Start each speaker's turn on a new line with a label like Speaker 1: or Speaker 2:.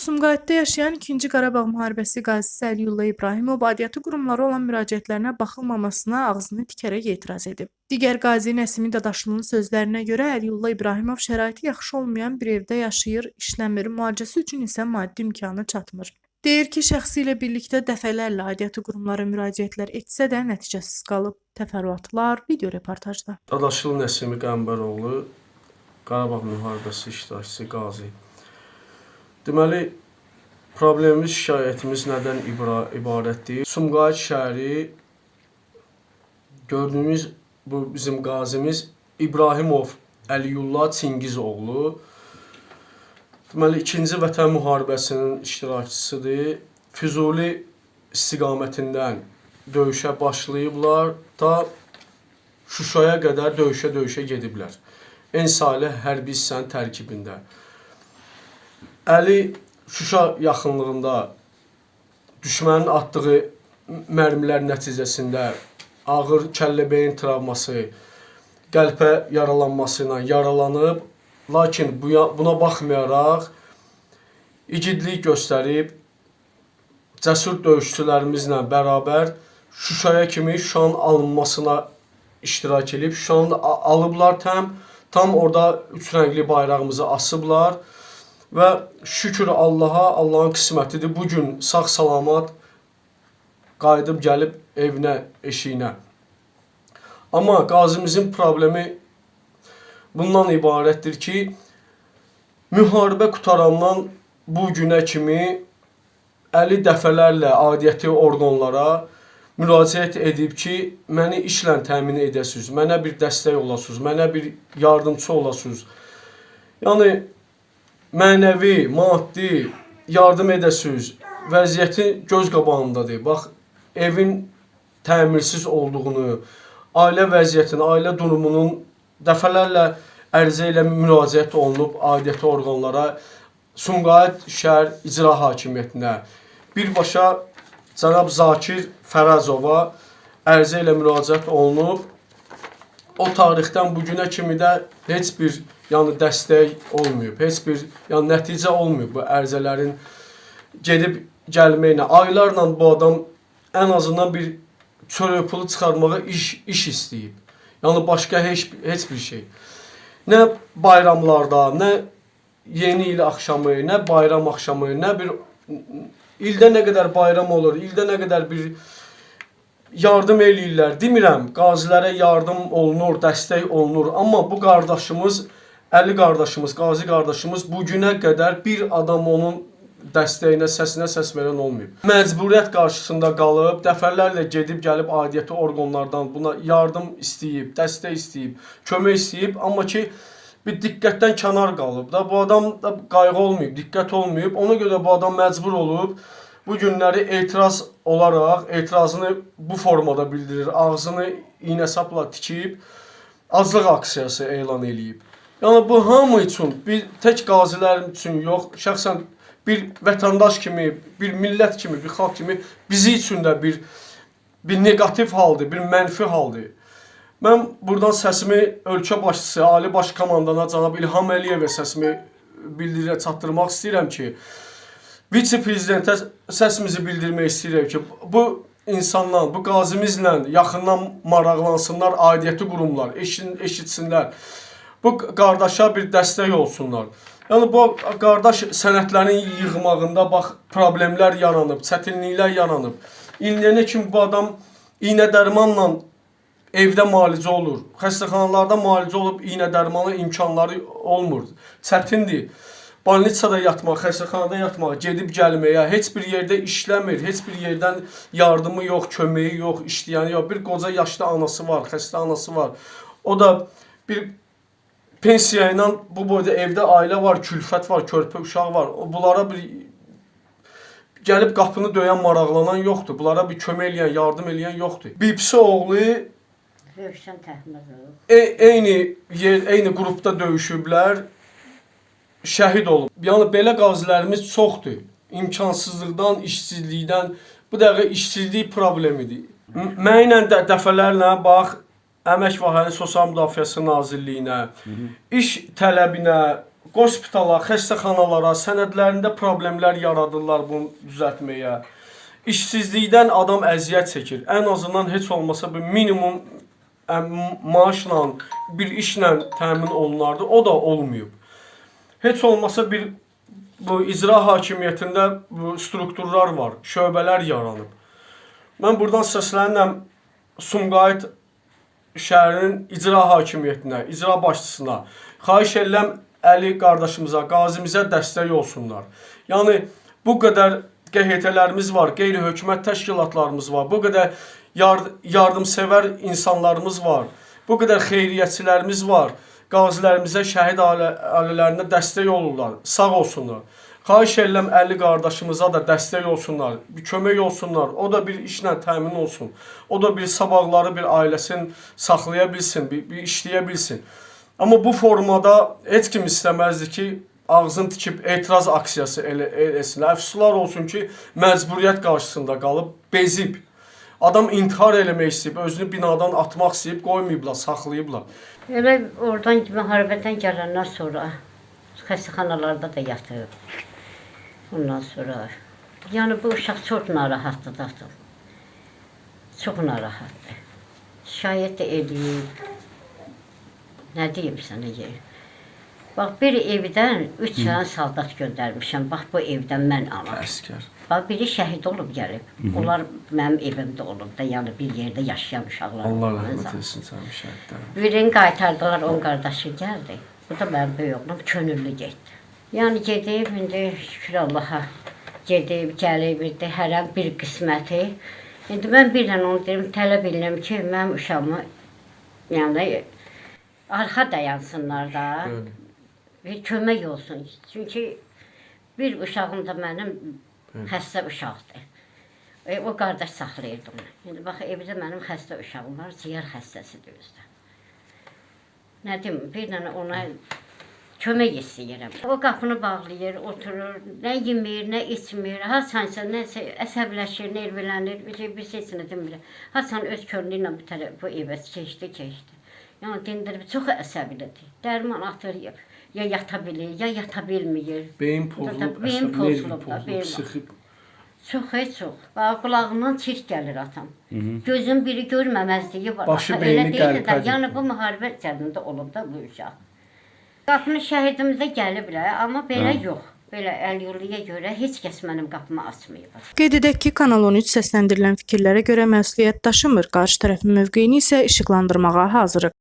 Speaker 1: Sumqayıtda yaşayan 2-ci Qarabağ müharibəsi qazisi Əliyullah İbrahimov aidiyyatı qurumlara olan müraciətlərinə baxılmamasına ağzını tikərək etiraz edib. Digər qazi Nəsimi Dadaşlının sözlərinə görə Əliyullah İbrahimov şəraiti yaxşı olmayan bir evdə yaşayır, işləmir, müalicəsi üçün isə maddi imkanı çatmır. Deyir ki, şəxsi ilə birlikdə dəfələrlə aidiyyatı qurumlara müraciətlər etsə də nəticəsiz qalıb. Təfərrüatlar video reportajda.
Speaker 2: Dadaşlı Nəsimi Qəmbəroğlu Qarabağ müharibəsi iştirakçısı qazi. Deməli, problemimiz, şikayətimiz nədən ibarətdir? Sumqayıt şəhəri gördüyünüz bu bizim qazimiz İbrahimov Əliyullah Çingizoğlu. Deməli, 2-ci Vətən müharibəsinin iştirakçısıdır. Füzuli istiqamətindən döyüşə başlayıblar da Şuşaya qədər döyüşə-döyüşə gediblər. En Salih hərbi hissənin tərkibində. Əli Şuşa yaxınlığında düşmənin atdığı mərmilər nəticəsində ağır kəllə-beyin travması, qəlpə yaralanması ilə yaralanıb, lakin bu buna baxmayaraq igidlik göstərib cəsur döyüşçülərimizlə bərabər Şuşaya kimi Şuşanın alınmasına iştirak edib, Şuşanı alıblar tam, tam orada üç rəngli bayrağımızı asıblar və şükür Allaha, Allahın qismətidir. Bu gün sağ-salamat qayıdıb gəlib evinə, eşiyinə. Amma qazimizin problemi bundan ibarətdir ki, müharibə qutarandan bu günə kimi Əli dəfələrlə aidiyyəti orqanlara müraciət edib ki, məni işlə təmin edəsiniz, mənə bir dəstək olasınız, mənə bir yardımçı olasınız. Yəni mənəvi, maddi yardım edəsiniz. Vəziyyəti göz qabağındadır. Bax, evin təmirsiz olduğunu, ailə vəziyyətini, ailə durumunun dəfələrlə ərizə ilə müraciət olunub aidiyyəti orqanlara, Sumqayıt şəhər icra hakimiyyətinə, birbaşa cənab Zakir Fərəzova ərizə ilə müraciət olunub. O tarixdən bu günə kimi də heç bir yəni dəstək olmayıb, heç bir yəni nəticə olmayıb bu ərizələrin gedib gəlməklə. Aylarla bu adam ən azından bir çörək pulu çıxarmağa iş iş istəyib. Yəni başqa heç heç bir şey. Nə bayramlarda, nə yeni il axşamı, nə bayram axşamı, nə bir ildə nə qədər bayram olur, ildə nə qədər bir yardım eləyirlər. Demirəm, qazilərə yardım olunur, dəstək olunur, amma bu qardaşımız, Əli qardaşımız, qazi qardaşımız bu günə qədər bir adam onun dəstəyinə, səsinə səs verən olmayıb. Məcburiyyət qarşısında qalıb, dəfələrlə gedib gəlib aidiyyəti orqanlardan buna yardım istəyib, dəstək istəyib, kömək istəyib, amma ki bir diqqətdən kənar qalıb da. Bu adam da qayğı olmayıb, diqqət olmayıb. Ona görə bu adam məcbur olub bu günləri etiraz olaraq etirazını bu formada bildirir. Ağzını iynə sapla tikib azlıq aksiyası elan eləyib. Yəni bu hamı üçün, bir tək qazilər üçün yox, şəxsən bir vətəndaş kimi, bir millət kimi, bir xalq kimi bizi üçün də bir bir neqativ haldır, bir mənfi haldır. Mən buradan səsimi ölkə başçısı, Ali Baş Komandana cənab İlham Əliyevə səsimi bildirə çatdırmaq istəyirəm ki, vitse-prezidentə səsimizi bildirmək istəyirəm ki, bu insanla, bu qazimizlə yaxından maraqlansınlar, aidiyyəti qurumlar, eşitsinlər. Bu qardaşa bir dəstək olsunlar. Yəni bu qardaş sənədlərin yığmağında bax problemlər yaranıb, çətinliklər yaranıb. İndiyənə kimi bu adam iynə dərmanla evdə müalicə olur. Xəstəxanalarda müalicə olub iynə dərmanı imkanları olmur. Çətindir. Balnitsada yatmaq, xəstəxanada yatmaq, gedib gəlməyə, heç bir yerdə işləmir, heç bir yerdən yardımı yox, köməyi yox, işləyəni yox. Bir qoca yaşlı anası var, xəstə anası var. O da bir pensiya ilə bu boyda evdə ailə var, külfət var, körpə uşaq var. O bunlara bir gəlib qapını döyən, maraqlanan yoxdur. Bunlara bir kömək eləyən, yardım eləyən yoxdur. Bibisi oğlu
Speaker 3: Rövşən Təhmədov.
Speaker 2: e, eyni yer, eyni qrupda döyüşüblər. Şəhid olub. Yəni belə qazilərimiz çoxdur. İmkansızlıqdan, işsizlikdən, bu dəqiqə işsizlik problemidir. Mənlə də dəfələrlə bax Əmək və Əhalinin Sosial Müdafiəsi Nazirliyinə, iş tələbinə, hospitala, xəstəxanalara, sənədlərində problemlər yaradırlar bunu düzəltməyə. İşsizlikdən adam əziyyət çəkir. Ən azından heç olmasa bir minimum maaşla, bir işlə təmin olunardı. O da olmayıb. Heç olmasa bir bu icra hakimiyyətində bu strukturlar var, şöbələr yaranıb. Mən buradan səslənirəm Sumqayıt şəhərinin icra hakimiyyətinə, icra başçısına. Xahiş edirəm Əli qardaşımıza, qazimizə dəstək olsunlar. Yəni bu qədər QHT-lərimiz var, qeyri-hökumət təşkilatlarımız var, bu qədər yard yardımsevər insanlarımız var, bu qədər xeyriyyətçilərimiz var. Qazilərimizə, şəhid ailə, ailələrinə dəstək olurlar. Sağ olsunlar. Xahiş edirəm Əli qardaşımıza da dəstək olsunlar, bir kömək olsunlar. O da bir işlə təmin olsun. O da bir sabahları bir ailəsini saxlaya bilsin, bir, bir işləyə bilsin. Bu formada heç kim istəməzdi ki, ağzını tikib etiraz aksiyası elə eləsin. Əfsuslar olsun ki, məcburiyyət qarşısında qalıb bezib. Adam intihar eləmək istəyib, özünü binadan atmaq istəyib, qoymayıblar, saxlayıblar.
Speaker 3: Elə oradan müharibədən gələndən sonra xəstəxanalarda da yatıb. Ondan sonra yəni bu uşaq çox narahatdır da. Çox narahatdır. Şikayət də eləyib. Nə deyim sənə yer? Bax bir evdən 3 dənə soldat göndərmişəm. Bax bu evdən mən anam.
Speaker 2: Əskər.
Speaker 3: Bax biri şəhid olub gəlib. Onlar mənim evimdə olub da, yəni bir yerdə yaşayan uşaqlar.
Speaker 2: Allah rəhmət etsin sənin şəhidlərin.
Speaker 3: Birini qaytardılar, on qardaşı gəldi. Bu da mənim böyük oğlum könüllü getdi. Yəni gedib indi şükür Allaha. Gedib, gəlib, indi hərə bir qisməti. İndi mən bir dənə onu deyim, tələb edirəm ki, mənim uşağımı yəni arxa dayansınlar da. Bir kömək olsun. Çünki bir uşağım da mənim xəstə uşaqdır. E, o qardaş saxlayırdı onu. İndi bax evdə mənim xəstə uşağım var, ciyər xəstəsidir özdə. Nə deyim, bir dənə ona kömək istəyirəm. O qapını bağlayır, oturur, nə yemir, nə içmir, haçansa nəsə əsəbləşir, nervlənir, bir şey, bir şey heç nə demir. Haçan öz könlü ilə bu tərəf bu evə keçdi, keçdi. Yəni dindirib çox əsəbilidir. Dərman atır, ya, ya yata bilir, ya yata bilmir.
Speaker 2: Beyin pozulub,
Speaker 3: beyin pozulub
Speaker 2: sıxıb.
Speaker 3: Çox heç çox. Bax qulağından çirk gəlir atam. Gözün biri görməməzliyi var.
Speaker 2: Başı, beyni qəlpədir.
Speaker 3: Yəni bu müharibə cədində olub da bu uşaq. Qapını şəhidimizə gəliblər, amma belə yox. Belə əl yolluya görə heç kəs mənim qapımı açmayıb.
Speaker 1: Qeyd edək ki, Kanal 13 səsləndirilən fikirlərə görə məsuliyyət daşımır, qarşı tərəfin mövqeyini isə işıqlandırmağa hazırıq.